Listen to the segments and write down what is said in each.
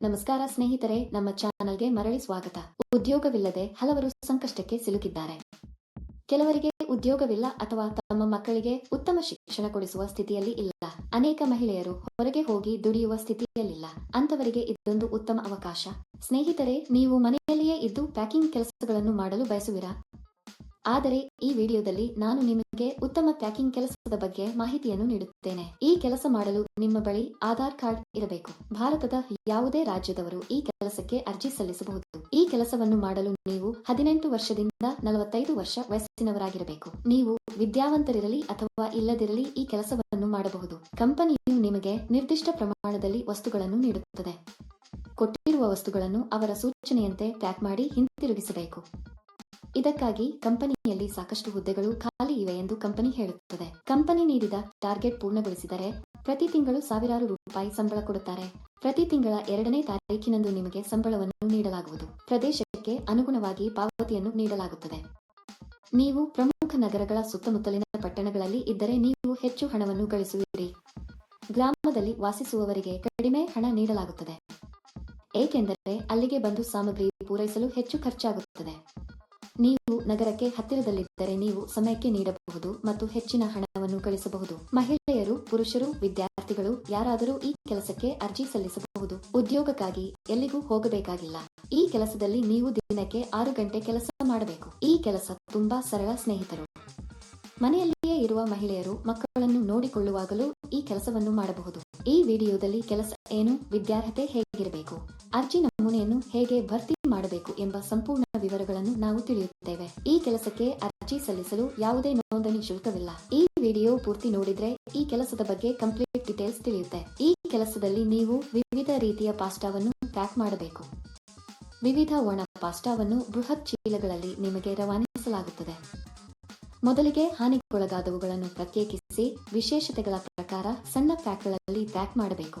ನಮಸ್ಕಾರ ಸ್ನೇಹಿತರೆ, ನಮ್ಮ ಚಾನಲ್ಗೆ ಮರಳಿ ಸ್ವಾಗತ. ಉದ್ಯೋಗವಿಲ್ಲದೆ ಹಲವರು ಸಂಕಷ್ಟಕ್ಕೆ ಸಿಲುಕಿದ್ದಾರೆ. ಕೆಲವರಿಗೆ ಉದ್ಯೋಗವಿಲ್ಲ ಅಥವಾ ತಮ್ಮ ಮಕ್ಕಳಿಗೆ ಉತ್ತಮ ಶಿಕ್ಷಣ ಕೊಡಿಸುವ ಸ್ಥಿತಿಯಲ್ಲಿ ಇಲ್ಲ. ಅನೇಕ ಮಹಿಳೆಯರು ಹೊರಗೆ ಹೋಗಿ ದುಡಿಯುವ ಸ್ಥಿತಿಯಲ್ಲಿಲ್ಲ. ಅಂತವರಿಗೆ ಇದೊಂದು ಉತ್ತಮ ಅವಕಾಶ. ಸ್ನೇಹಿತರೆ, ನೀವು ಮನೆಯಲ್ಲಿಯೇ ಇದ್ದು ಪ್ಯಾಕಿಂಗ್ ಕೆಲಸಗಳನ್ನು ಮಾಡಲು ಬಯಸುವಿರಾ? ಆದರೆ ಈ ವಿಡಿಯೋದಲ್ಲಿ ನಾನು ನಿಮಗೆ ಉತ್ತಮ ಪ್ಯಾಕಿಂಗ್ ಕೆಲಸದ ಬಗ್ಗೆ ಮಾಹಿತಿಯನ್ನು ನೀಡುತ್ತೇನೆ. ಈ ಕೆಲಸ ಮಾಡಲು ನಿಮ್ಮ ಬಳಿ ಆಧಾರ್ ಕಾರ್ಡ್ ಇರಬೇಕು. ಭಾರತದ ಯಾವುದೇ ರಾಜ್ಯದವರು ಈ ಕೆಲಸಕ್ಕೆ ಅರ್ಜಿ ಸಲ್ಲಿಸಬಹುದು. ಈ ಕೆಲಸವನ್ನು ಮಾಡಲು ನೀವು ಹದಿನೆಂಟು ವರ್ಷದಿಂದ ನಲವತ್ತೈದು ವರ್ಷ ವಯಸ್ಸಿನವರಾಗಿರಬೇಕು. ನೀವು ವಿದ್ಯಾವಂತರಿರಲಿ ಅಥವಾ ಇಲ್ಲದಿರಲಿ ಈ ಕೆಲಸವನ್ನು ಮಾಡಬಹುದು. ಕಂಪನಿಯು ನಿಮಗೆ ನಿರ್ದಿಷ್ಟ ಪ್ರಮಾಣದಲ್ಲಿ ವಸ್ತುಗಳನ್ನು ನೀಡುತ್ತದೆ. ಕೊಟ್ಟಿರುವ ವಸ್ತುಗಳನ್ನು ಅವರ ಸೂಚನೆಯಂತೆ ಪ್ಯಾಕ್ ಮಾಡಿ ಹಿಂತಿರುಗಿಸಬೇಕು. ಇದಕ್ಕಾಗಿ ಕಂಪನಿಯಲ್ಲಿ ಸಾಕಷ್ಟು ಹುದ್ದೆಗಳು ಖಾಲಿ ಇವೆ ಎಂದು ಕಂಪನಿ ಹೇಳುತ್ತದೆ. ಕಂಪನಿ ನೀಡಿದ ಟಾರ್ಗೆಟ್ ಪೂರ್ಣಗೊಳಿಸಿದರೆ ಪ್ರತಿ ತಿಂಗಳು ಸಾವಿರಾರು ರೂಪಾಯಿ ಸಂಬಳ ಕೊಡುತ್ತಾರೆ. ಪ್ರತಿ ತಿಂಗಳ ಎರಡನೇ ತಾರೀಕಿನಂದು ನಿಮಗೆ ಸಂಬಳವನ್ನು ನೀಡಲಾಗುವುದು. ಪ್ರದೇಶಕ್ಕೆ ಅನುಗುಣವಾಗಿ ಪಾವತಿಯನ್ನು ನೀಡಲಾಗುತ್ತದೆ. ನೀವು ಪ್ರಮುಖ ನಗರಗಳ ಸುತ್ತಮುತ್ತಲಿನ ಪಟ್ಟಣಗಳಲ್ಲಿ ಇದ್ದರೆ ನೀವು ಹೆಚ್ಚು ಹಣವನ್ನು ಗಳಿಸುವಿರಿ. ಗ್ರಾಮದಲ್ಲಿ ವಾಸಿಸುವವರಿಗೆ ಕಡಿಮೆ ಹಣ ನೀಡಲಾಗುತ್ತದೆ. ಏಕೆಂದರೆ ಅಲ್ಲಿಗೆ ಬಂದು ಸಾಮಗ್ರಿ ಪೂರೈಸಲು ಹೆಚ್ಚು ಖರ್ಚಾಗುತ್ತದೆ. ನೀವು ನಗರಕ್ಕೆ ಹತ್ತಿರದಲ್ಲಿದ್ದರೆ ನೀವು ಸಮಯಕ್ಕೆ ನೀಡಬಹುದು ಮತ್ತು ಹೆಚ್ಚಿನ ಹಣವನ್ನು ಗಳಿಸಬಹುದು. ಮಹಿಳೆಯರು, ಪುರುಷರು, ವಿದ್ಯಾರ್ಥಿಗಳು ಯಾರಾದರೂ ಈ ಕೆಲಸಕ್ಕೆ ಅರ್ಜಿ ಸಲ್ಲಿಸಬಹುದು. ಉದ್ಯೋಗಕ್ಕಾಗಿ ಎಲ್ಲಿಗೂ ಹೋಗಬೇಕಾಗಿಲ್ಲ. ಈ ಕೆಲಸದಲ್ಲಿ ನೀವು ದಿನಕ್ಕೆ ಆರು ಗಂಟೆ ಕೆಲಸ ಮಾಡಬೇಕು. ಈ ಕೆಲಸ ತುಂಬಾ ಸರಳ ಸ್ನೇಹಿತರು. ಮನೆಯಲ್ಲಿಯೇ ಇರುವ ಮಹಿಳೆಯರು ಮಕ್ಕಳನ್ನು ನೋಡಿಕೊಳ್ಳುವಾಗಲೂ ಈ ಕೆಲಸವನ್ನು ಮಾಡಬಹುದು. ಈ ವಿಡಿಯೋದಲ್ಲಿ ಕೆಲಸ ಏನು, ವಿದ್ಯಾರ್ಹತೆ ಹೇಗಿರಬೇಕು, ಅರ್ಜಿ ನಮೂನೆಯನ್ನು ಹೇಗೆ ಭರ್ತಿ ಮಾಡಬೇಕು ಎಂಬ ಸಂಪೂರ್ಣ ವಿವರಗಳನ್ನು ನಾವು ತಿಳಿಯುತ್ತೇವೆ. ಈ ಕೆಲಸಕ್ಕೆ ಅರ್ಜಿ ಸಲ್ಲಿಸಲು ಯಾವುದೇ ನೋಂದಣಿ ಶುಲ್ಕವಿಲ್ಲ. ಈ ವಿಡಿಯೋ ಪೂರ್ತಿ ನೋಡಿದ್ರೆ ಈ ಕೆಲಸದ ಬಗ್ಗೆ ಕಂಪ್ಲೀಟ್ ಡೀಟೇಲ್ಸ್ ತಿಳಿಯುತ್ತೆ. ಈ ಕೆಲಸದಲ್ಲಿ ನೀವು ವಿವಿಧ ರೀತಿಯ ಪಾಸ್ಟಾವನ್ನು ಪ್ಯಾಕ್ ಮಾಡಬೇಕು. ವಿವಿಧ ಒಣ ಪಾಸ್ಟಾವನ್ನು ಬೃಹತ್ ಚೀಲಗಳಲ್ಲಿ ನಿಮಗೆ ರವಾನಿಸಲಾಗುತ್ತದೆ. ಮೊದಲಿಗೆ ಹಾನಿಗೊಳಗಾದವುಗಳನ್ನು ಪ್ರತ್ಯೇಕಿಸಿ ವಿಶೇಷತೆಗಳ ಪ್ರಕಾರ ಸಣ್ಣ ಪ್ಯಾಕ್ಗಳಲ್ಲಿ ಪ್ಯಾಕ್ ಮಾಡಬೇಕು.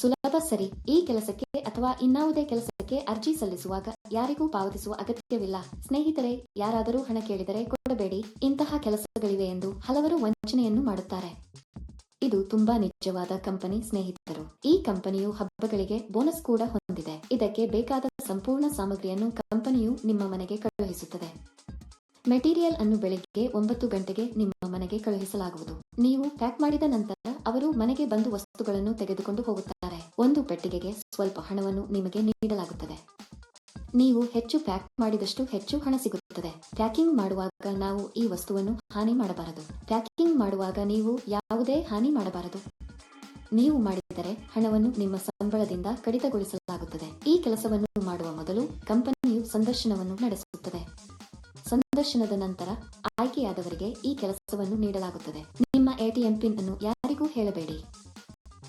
ಸುಲಭ ಸರಿ. ಈ ಕೆಲಸಕ್ಕೆ ಅಥವಾ ಇನ್ನಾವುದೇ ಕೆಲಸಕ್ಕೆ ಅರ್ಜಿ ಸಲ್ಲಿಸುವಾಗ ಯಾರಿಗೂ ಪಾವತಿಸುವ ಅಗತ್ಯವಿಲ್ಲ. ಸ್ನೇಹಿತರೆ, ಯಾರಾದರೂ ಹಣ ಕೇಳಿದರೆ ಕೊಡಬೇಡಿ. ಇಂತಹ ಕೆಲಸಗಳಿವೆ ಎಂದು ಹಲವರು ವಂಚನೆಯನ್ನು ಮಾಡುತ್ತಾರೆ. ಇದು ತುಂಬಾ ನಿಜವಾದ ಕಂಪನಿ ಸ್ನೇಹಿತರು. ಈ ಕಂಪನಿಯು ಹಬ್ಬಗಳಿಗೆ ಬೋನಸ್ ಕೂಡ ಹೊಂದಿದೆ. ಇದಕ್ಕೆ ಬೇಕಾದ ಸಂಪೂರ್ಣ ಸಾಮಗ್ರಿಯನ್ನು ಕಂಪನಿಯು ನಿಮ್ಮ ಮನೆಗೆ ಕಳುಹಿಸುತ್ತದೆ. ಮೆಟೀರಿಯಲ್ ಅನ್ನು ಬೆಳಿಗ್ಗೆ ಒಂಬತ್ತು ಗಂಟೆಗೆ ನಿಮ್ಮ ಮನೆಗೆ ಕಳುಹಿಸಲಾಗುವುದು. ನೀವು ಪ್ಯಾಕ್ ಮಾಡಿದ ನಂತರ ಅವರು ಮನೆಗೆ ಬಂದು ವಸ್ತುಗಳನ್ನು ತೆಗೆದುಕೊಂಡು ಹೋಗುತ್ತಾರೆ. ಒಂದು ಪೆಟ್ಟಿಗೆಗೆ ಸ್ವಲ್ಪ ಹಣವನ್ನು ನಿಮಗೆ ನೀಡಲಾಗುತ್ತದೆ. ನೀವು ಹೆಚ್ಚು ಪ್ಯಾಕ್ ಮಾಡಿದಷ್ಟು ಹೆಚ್ಚು ಹಣ ಸಿಗುತ್ತದೆ. ಪ್ಯಾಕಿಂಗ್ ಮಾಡುವಾಗ ನಾವು ಈ ವಸ್ತುವನ್ನು ಹಾನಿ ಮಾಡಬಾರದು. ಪ್ಯಾಕಿಂಗ್ ಮಾಡುವಾಗ ನೀವು ಯಾವುದೇ ಹಾನಿ ಮಾಡಬಾರದು. ನೀವು ಮಾಡಿದರೆ ಹಣವನ್ನು ನಿಮ್ಮ ಸಂಬಳದಿಂದ ಕಡಿತಗೊಳಿಸಲಾಗುತ್ತದೆ. ಈ ಕೆಲಸವನ್ನು ಮಾಡುವ ಮೊದಲು ಕಂಪನಿಯು ಸಂದರ್ಶನವನ್ನು ನಡೆಸುತ್ತದೆ. ಸಂದರ್ಶನದ ನಂತರ ಆಯ್ಕೆಯಾದವರಿಗೆ ಈ ಕೆಲಸವನ್ನು ನೀಡಲಾಗುತ್ತದೆ. ನಿಮ್ಮ ಎಟಿಎಂ ಪಿನ್ ಅನ್ನು ಯಾರಿಗೂ ಹೇಳಬೇಡಿ.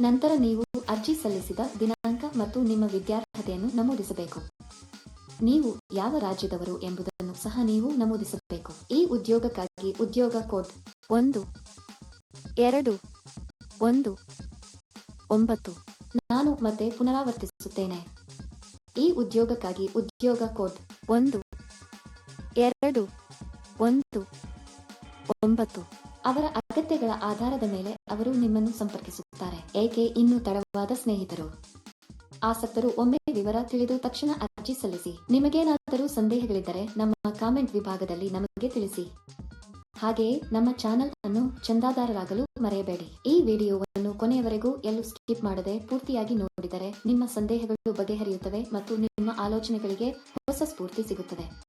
ನಂತರ ನೀವು ಅರ್ಜಿ ಸಲ್ಲಿಸಿದ ದಿನಾಂಕ ಮತ್ತು ನಿಮ್ಮ ವಿದ್ಯಾರ್ಹತೆಯನ್ನು ನಮೂದಿಸಬೇಕು. ನೀವು ಯಾವ ರಾಜ್ಯದವರು ಎಂಬುದನ್ನು ಸಹ ನೀವು ನಮೂದಿಸಬೇಕು. ಈ ಉದ್ಯೋಗಕ್ಕಾಗಿ ಉದ್ಯೋಗ ಕೋಡ್ ಒಂದು, ಎರಡು, ಒಂದು, ಒಂಬತ್ತು, ನಾನು ಮತ್ತೆ ಪುನರಾವರ್ತಿಸುತ್ತೇನೆ. ಈ ಉದ್ಯೋಗಕ್ಕಾಗಿ ಉದ್ಯೋಗ ಕೋಡ್ ಒಂದು, ಎರಡು, ಒಂದು, ಒಂಬತ್ತು, ಅವರ ಅಗತ್ಯಗಳ ಆಧಾರದ ಮೇಲೆ ಅವರು ನಿಮ್ಮನ್ನು ಸಂಪರ್ಕಿಸುತ್ತಾರೆ. ಏಕೆ? ಇನ್ನೂ ತಡವಾದ ಸ್ನೇಹಿತರು. ಆಸಕ್ತರು, ಒಮ್ಮೆ ವಿವರ ತಿಳಿದು ತಕ್ಷಣ ಅರ್ಜಿ ಸಲ್ಲಿಸಿ. ನಿಮಗೇನಾದರೂ ಸಂದೇಹಗಳಿದ್ದರೆ ನಮ್ಮ ಕಾಮೆಂಟ್ ವಿಭಾಗದಲ್ಲಿ ನಮಗೆ ತಿಳಿಸಿ. ಹಾಗೆಯೇ ನಮ್ಮ ಚಾನೆಲ್ ಅನ್ನು ಚಂದಾದಾರರಾಗಲು ಮರೆಯಬೇಡಿ. ಈ ವಿಡಿಯೋವನ್ನು ಕೊನೆಯವರೆಗೂ ಎಲ್ಲೂ ಸ್ಕಿಪ್ ಮಾಡದೆ ಪೂರ್ತಿಯಾಗಿ ನೋಡಿದರೆ ನಿಮ್ಮ ಸಂದೇಹಗಳು ಬಗೆಹರಿಯುತ್ತವೆ ಮತ್ತು ನಿಮ್ಮ ಆಲೋಚನೆಗಳಿಗೆ ಹೊಸ ಸ್ಫೂರ್ತಿ ಸಿಗುತ್ತದೆ.